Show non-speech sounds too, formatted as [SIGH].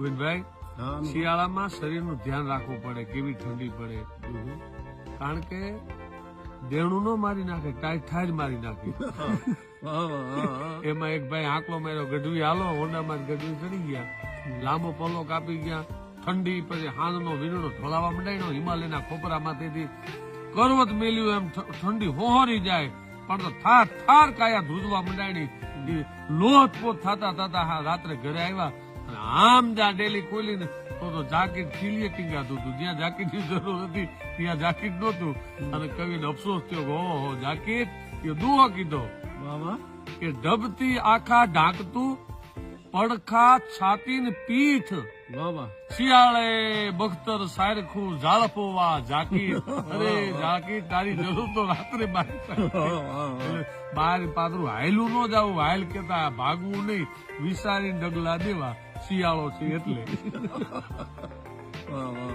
ગોવિંદભાઈ શિયાળામાં શરીરનું ધ્યાન રાખવું પડે કેવી ઠંડી પડે. કારણ કે દેણું નો મારી નાખે ટાઈઠા જ મારી નાખે. એમાં એક ભાઈ આંકલો માર્યો ગઢવી હાલો હોન્ડામાં ગઢવી ચડી ગયા. લાંબો પલ્લો કાપી ગયા ઠંડી પછી હાંજનો વીરણો ઢોળાવા મંડાયો હિમાલયના ખોપરામાંથી કરવત મેલ્યું એમ ઠંડી હોહરી જાય. પણ તો થાર થાર કાયા ધૂજવા મંડાણી ઈ પોત થતા થતા હા રાત્રે ઘરે આવ્યા. આમ જા ડેલી ખોલીને તો તો જાકીટ ખીલીએ ટીંગાતું હતું જ્યાં જાકીટની જરૂર હતી ત્યાં જાકીટ નહોતું. અને કવિને અફસોસ થયો કે ઓહો જાકીટ? એ દુહો કીધો. કે ડબતી આખા ઢાંકતું પડખા છાતી ને પીઠ. શિયાળે બખ્તર સારખું ઝાળપોવા જાકી અરે જાકીટ તારી જરૂર તો રાત્રે હા, હા, હા. એટલે બાર પાદરું હાયલું ન જાવું હાયલ કેતા ભાગવું નહીં. વિસારી ડગલા દેવા. શિયાળો છે એટલે. [LAUGHS]